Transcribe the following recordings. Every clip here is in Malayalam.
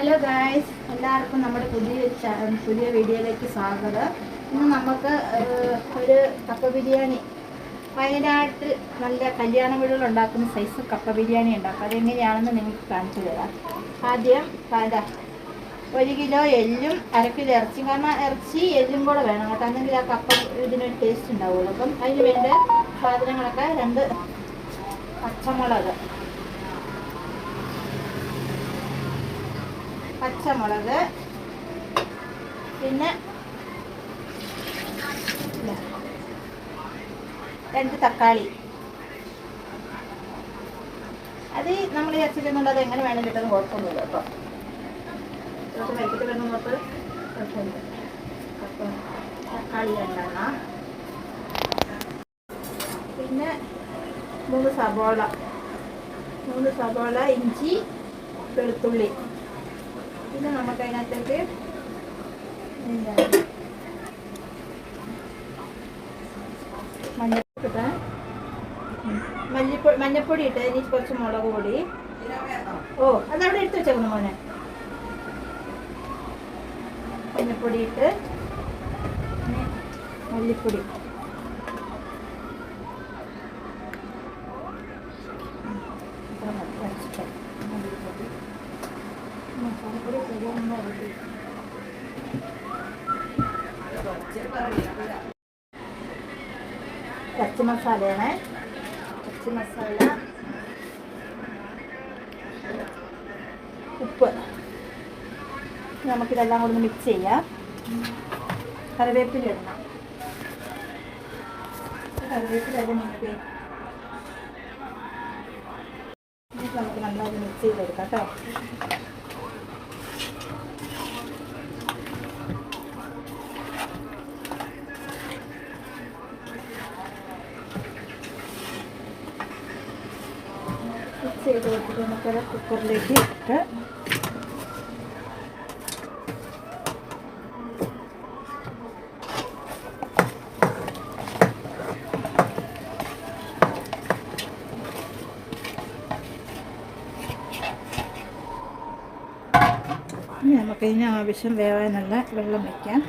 ഹലോ ഗായ്സ് എല്ലാവർക്കും നമ്മുടെ പുതിയ പുതിയ വീഡിയോയിലേക്ക് സ്വാഗതം. ഇന്ന് നമുക്ക് ഒരു കപ്പ ബിരിയാണി. വയനാട്ടിൽ നല്ല കല്യാണ വീടുകൾ ഉണ്ടാക്കുന്ന സൈസ് കപ്പ ബിരിയാണി ഉണ്ടാക്കും. അതെങ്ങനെയാണെന്ന് നിങ്ങൾക്ക് കാണിച്ചു തരാം. ആദ്യം അതാ ഒരു കിലോ എല്ലും അര കിലോ ഇറച്ചിയും. കാരണം ഇറച്ചി എല്ലും കൂടെ വേണം കേട്ടോ. അല്ലെങ്കിൽ ആ കപ്പ ഇതിനൊരു ടേസ്റ്റ് ഉണ്ടാവുള്ളൂ അപ്പം അതിന് വേണ്ട സാധനങ്ങളൊക്കെ രണ്ട് പച്ചമുളക്. പച്ചമുളക്. പിന്നെ രണ്ട് തക്കാളി. അത് നമ്മൾ വിചാരിച്ചിരുന്നുണ്ട് അത് എങ്ങനെ വേണം കിട്ടുന്ന കുഴപ്പമൊന്നുമില്ല കേട്ടോ. അപ്പം തക്കാളി രണ്ടെണ്ണം. പിന്നെ മൂന്ന് സബോള മൂന്ന് സബോള ഇഞ്ചി വെളുത്തുള്ളി. പിന്നെ നമുക്ക് അതിനകത്തേക്ക് മഞ്ഞപ്പൊടി ഇടാം. മല്ലിപ്പൊടി മഞ്ഞപ്പൊടി ഇട്ട് ഇനി കുറച്ച് മുളക് പൊടി. ഓ അതവിടെ എടുത്ത് വെച്ചേക്കുന്നു മോനെ. മഞ്ഞപ്പൊടി ഇട്ട് മല്ലിപ്പൊടി. പച്ച മസാലയാണ്. പച്ച മസാല. ഉപ്പ്. നമുക്കിതെല്ലാം കൂടെ ഒന്ന് മിക്സ് ചെയ്യാം. കറിവേപ്പില ഇടണം. കറിവേപ്പില നമുക്ക് നന്നായിട്ട് മിക്സ് ചെയ്തെടുക്കാം കേട്ടോ. നമുക്കത് കുക്കറിലേക്ക് ഇട്ട് നമുക്കിതിന് ആവശ്യം വേവാനുള്ള വെള്ളം വയ്ക്കാം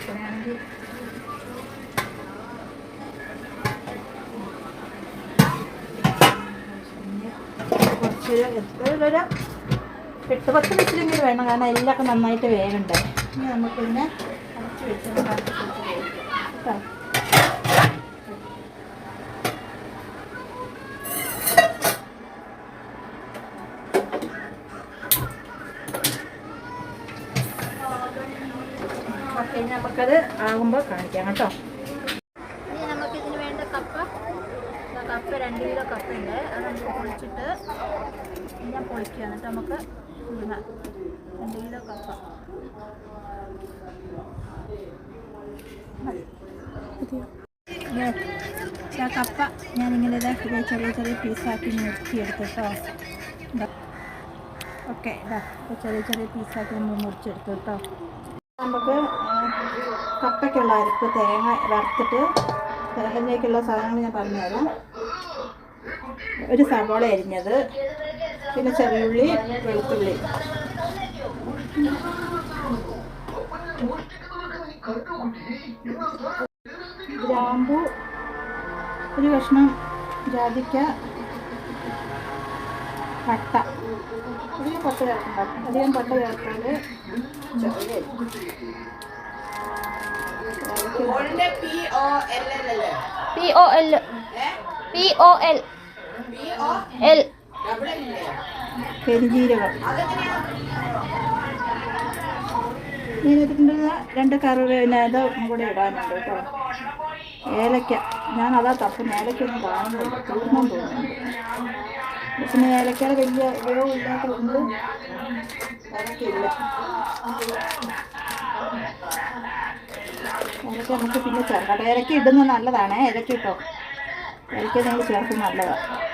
ഇവിടെയാണെങ്കിൽ കുറച്ച് ഒരു എട്ട് പത്ത് മിനിറ്റിലെങ്കിലും വേണം. കാരണം എല്ലൊക്കെ നന്നായിട്ട് വേവണ്ടേ. ഇനി നമുക്കിതിനെ അടച്ച് വെച്ച് കേട്ടോ നമുക്കത് ആകുമ്പോൾ കാണിക്കാം കേട്ടോ ഇനി നമുക്ക് ഇതിന് വേണ്ട കപ്പ ദാ കപ്പ രണ്ട് കിലോ കപ്പ ഉണ്ട് അത് നമുക്ക് പൊളിച്ചിട്ട് ഞാൻ പൊളിക്കുക എന്നിട്ട് നമുക്ക് ഇടുന്ന രണ്ട് കപ്പ ഞാനിങ്ങനെ ഇതാ ഇത് ചെറിയ ചെറിയ പീസാക്കി മുറിച്ചെടുത്തിട്ടോ ഓക്കെ ഇതാ ചെറിയ ചെറിയ പീസാക്കി നമ്മൾ മുറിച്ചെടുത്തു കേട്ടോ. നമുക്ക് കപ്പയ്ക്കുള്ള അരിപ്പ് തേങ്ങ വറുത്തിട്ട് തേങ്ങയ്ക്കുള്ള സാധനങ്ങൾ ഞാൻ പറഞ്ഞുതരാം. ഒരു സവോള അരിഞ്ഞത്. പിന്നെ ചെറിയുള്ളി വെളുത്തുള്ളി ഗ്രാമ്പു ഒരു കഷ്ണം ജാതിക്ക പട്ട. അധികം പട്ട ചേർക്കണ്ട. അധികം പട്ട ചേർത്താൽ പി ഒ എൽ എൽ പി ഒ എൽ പി ഒ എൽ പെരുജീരകം. ഇതിനകത്തിന്റെ രണ്ട് കറിവേപ്പില ഇതും കൂടെ ഇടാനുണ്ട് കേട്ടോ. ഏലക്ക. ഞാൻ അതാ തപ്പുന്നു ഏലക്കൊന്നും കാണുന്നില്ല. തീർന്നു തോന്നുന്നു. പിന്നെ ഏലക്കയുടെ വലിയ ഉപയോഗം ഇല്ലാത്തതുകൊണ്ട് ഏലക്കയില്ല. ഏലക്ക നമുക്ക് പിന്നെ ചേർക്കാം. ഏലക്ക ഇടുന്നത് നല്ലതാണ് ഏലക്ക ഇട്ടോ? ഏലക്ക നിങ്ങൾ ചേർക്കുന്നത് നല്ലതാണ്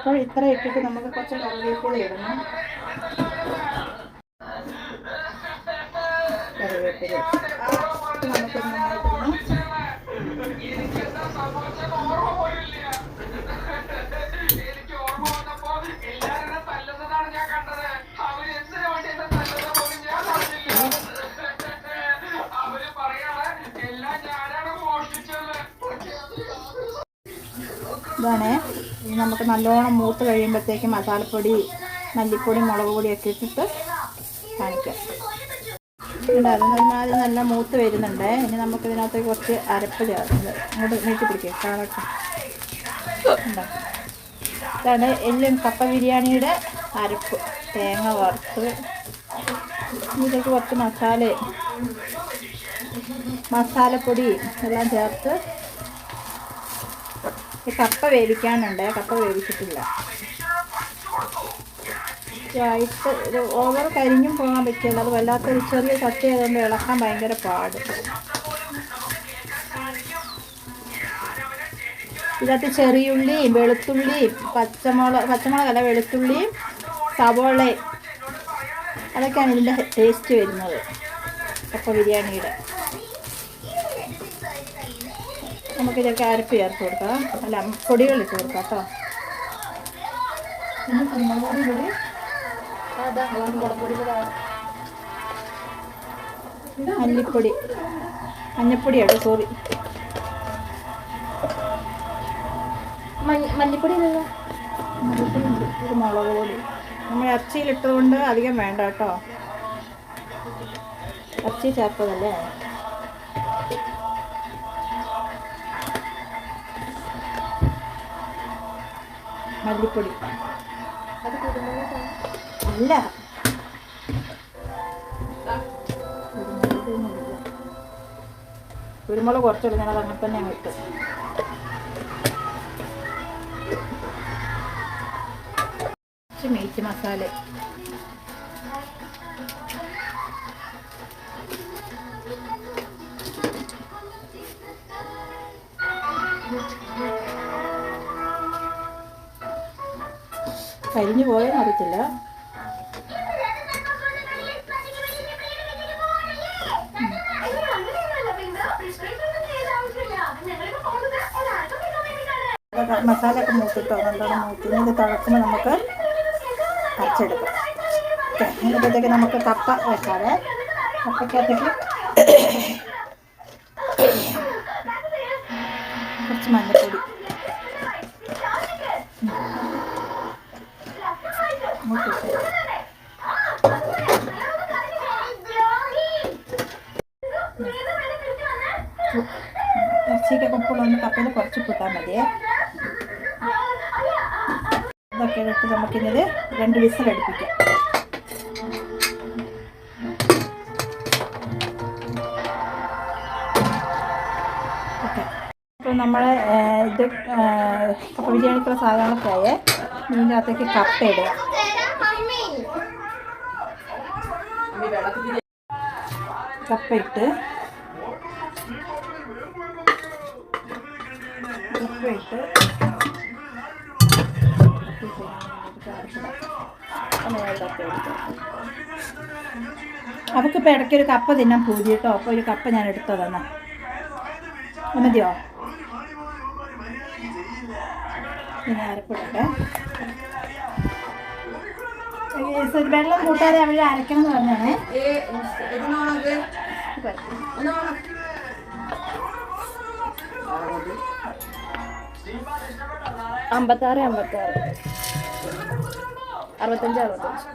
അപ്പോൾ ഇത്ര ഇട്ടിട്ട് നമുക്ക് കുറച്ച് കറിവേപ്പില ഇടണം. കറിവേപ്പില നമുക്ക് നന്നായിട്ടൊന്ന് ഇതാണേ. ഇത് നമുക്ക് നല്ലോണം മൂത്ത് കഴിയുമ്പോഴത്തേക്ക് മസാലപ്പൊടി മല്ലിപ്പൊടി മുളക് പൊടിയൊക്കെ ഇട്ടിട്ട് കാണിക്കാം. ഒരുമാതിരി നല്ല മൂത്ത് വരുന്നുണ്ട്. ഇനി നമുക്ക് ഇതിനകത്തേക്ക് കുറച്ച് അരപ്പ് ചേർക്കുന്നത് അങ്ങോട്ട് നീട്ടി പിടിക്കുക ഉണ്ടോ ഇതാണ് എല്ലും കപ്പ ബിരിയാണിയുടെ അരപ്പ്. തേങ്ങ വറുത്ത്. ഇതിലേക്ക് കുറച്ച് മസാല മസാലപ്പൊടി എല്ലാം ചേർത്ത് കപ്പ വേവിക്കാനുണ്ട്. കപ്പ വേവിച്ചിട്ടില്ല. ഓവർ കരിഞ്ഞും പോകാൻ പറ്റില്ല. അത് വല്ലാത്തൊരു ചെറിയ ചട്ടി ആയതുകൊണ്ട് ഇളക്കാൻ ഭയങ്കര പാട്. ഇതിനകത്ത് ചെറിയുള്ളിയും വെളുത്തുള്ളിയും പച്ചമുളക് പച്ചമുളകല്ല വെളുത്തുള്ളിയും സവോളയും. അതൊക്കെയാണ് ഇതിന്റെ ടേസ്റ്റ് വരുന്നത്. കപ്പ ബിരിയാണിയുടെ. നമുക്ക് ഇതൊക്കെ അരപ്പ് ചേർത്ത് കൊടുക്കാം. അല്ല പൊടികൾ ഇട്ട് കൊടുക്കാം കേട്ടോ. പിന്നെ കുരുമുളക് പൊടി കൂടി മല്ലിപ്പൊടി. മഞ്ഞപ്പൊടിയാണ് സോറി മല്ലിപ്പൊടി മുളക് പൊടി. നമ്മൾ ഇറച്ചിയിലിട്ടതുകൊണ്ട് അധികം വേണ്ട കേട്ടോ. ഇറച്ചി ചേർത്തതല്ലേ? മല്ലിപ്പൊടി. അല്ല. കുരുമുളക് കുറച്ചിടും ഞാനത് അങ്ങനെ തന്നെ അങ്ങ് ഇട്ട്. കുറച്ച് മീറ്റ് മസാല. കരിഞ്ഞു പോയെന്ന് അറിയത്തില്ല. അതൊക്കെ മസാല ഒക്കെ മൂത്തിട്ടോ? നല്ലോണം മൂത്തി? ഇത് തിളക്കുമ്പോൾ നമുക്ക് അരച്ചെടുക്കാം അപ്പോഴത്തേക്ക് നമുക്ക് കപ്പ വെക്കാതെ കപ്പയ്ക്കകത്തേക്ക് ഉപ്പുള്ളൊന്ന് കപ്പയിൽ കൂട്ടാൽ മതിയേ. ഇതൊക്കെ ഇട്ട് നമുക്കിന്നത് രണ്ട് വിസൽ അടുപ്പിക്കാം. നമ്മൾ ഇത് കപ്പ ബിരിയാണിക്കുള്ള സാധനങ്ങളൊക്കെ മീനകത്തേക്ക് കപ്പ ഇടുക. കപ്പ ഇട്ട് കപ്പ ഇട്ട് അവൾക്കിപ്പോൾ ഇടയ്ക്ക് ഒരു കപ്പ തിന്നാൻ പൂതി കേട്ടോ അപ്പോൾ ഒരു കപ്പ ഞാൻ എടുത്തതാണ് മതിയോ? പിന്നെ അരപ്പിടട്ടെ. വെള്ളം കൂട്ടാതെ അവിടെ അരക്കണം എന്ന് പറഞ്ഞാണേ അമ്പത്താറ് അമ്പത്താറ്. അറുപത്തഞ്ച് അറുപത്തഞ്ച്.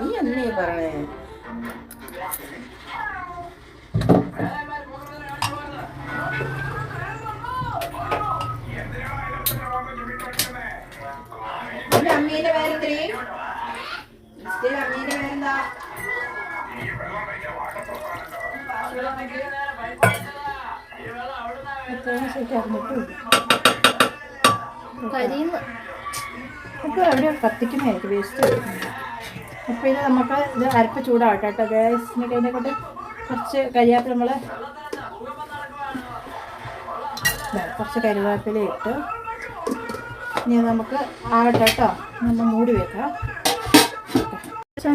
നീ എന്നീ പറയണേ? അമ്മീന്റെ നിന്റെ അമ്മീന്റെ പേരെന്താ? കരിയുന്നു ഇപ്പോൾ എവിടെയോ കത്തിക്കുന്നതായിരിക്കും വേസ്റ്റ് അപ്പോൾ ഇത് നമുക്ക് ഇത് അരപ്പ് ചൂടാവട്ടെ കേട്ടോ. ഗ്യാസിന് കഴിഞ്ഞ കൊണ്ട് കുറച്ച് കരിയാപ്പില നമ്മൾ കുറച്ച് കരുവേപ്പില ഇട്ട് ഇനി നമുക്ക് ആവട്ടെ കേട്ടോ. നമ്മൾ മൂടി വെക്കാം.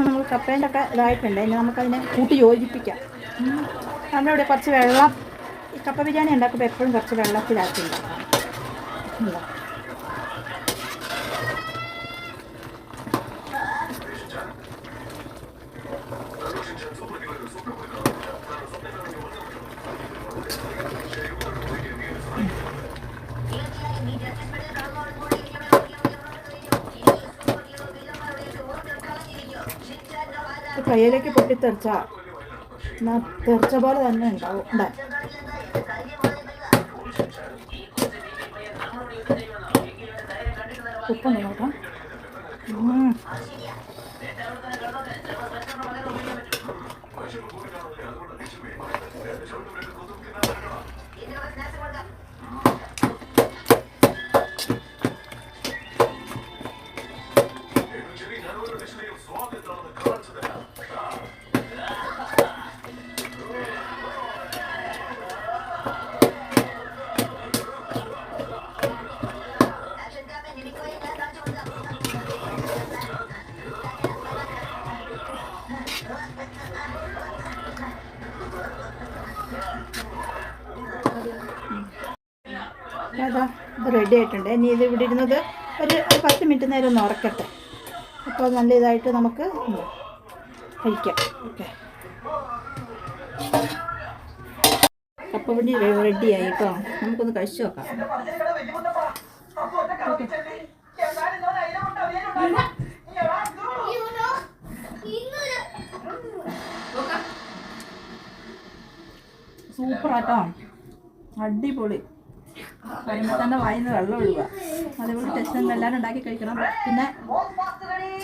നമ്മൾ കപ്പേന്റെ ഒക്കെ ഇതായിട്ടുണ്ട്. ഇനി നമുക്കതിനെ കൂട്ടി യോജിപ്പിക്കാം. നമ്മളിവിടെ ഇവിടെ കുറച്ച് വെള്ളം ഈ കപ്പ ബിരിയാണി ഉണ്ടാക്കുമ്പോൾ എപ്പോഴും കുറച്ച് വെള്ളത്തിലാക്കി ഉണ്ടാക്കണം. ഉണ്ടോ? ഈ കയ്യിലേക്ക് പൊട്ടിത്തെറിച്ച തെറിച്ച പോലെ തന്നെ ഉണ്ടാവും. ഉണ്ടാ ഉപ്പൊന്ന് നോക്കാം ഉം. അതാ റെഡി ആയിട്ടുണ്ട്. ഇനി ഇത് ഇവിടെ ഇരുന്നത് ഒരു പത്ത് മിനിറ്റ് നേരം ഒന്ന് ഉറക്കട്ടെ. അപ്പോൾ നല്ല ഇതായിട്ട് നമുക്ക് കഴിക്കാം. ഓക്കെ. കപ്പപിടി റെഡിയായി കേട്ടോ നമുക്കൊന്ന് കഴിച്ചു നോക്കാം. സൂപ്പർ ആട്ടോ അടിപൊളി. വരുമ്പോൾ തന്നെ വായിന്ന് വെള്ളം ഒഴുകുക. അതേപോലെ ടെസ്റ്റ് എല്ലാവരും ഉണ്ടാക്കി കഴിക്കണം. പിന്നെ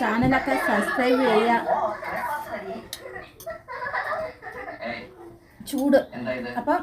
ചാനലൊക്കെ സബ്സ്ക്രൈബ് ചെയ്യുക. ചൂട്. അപ്പം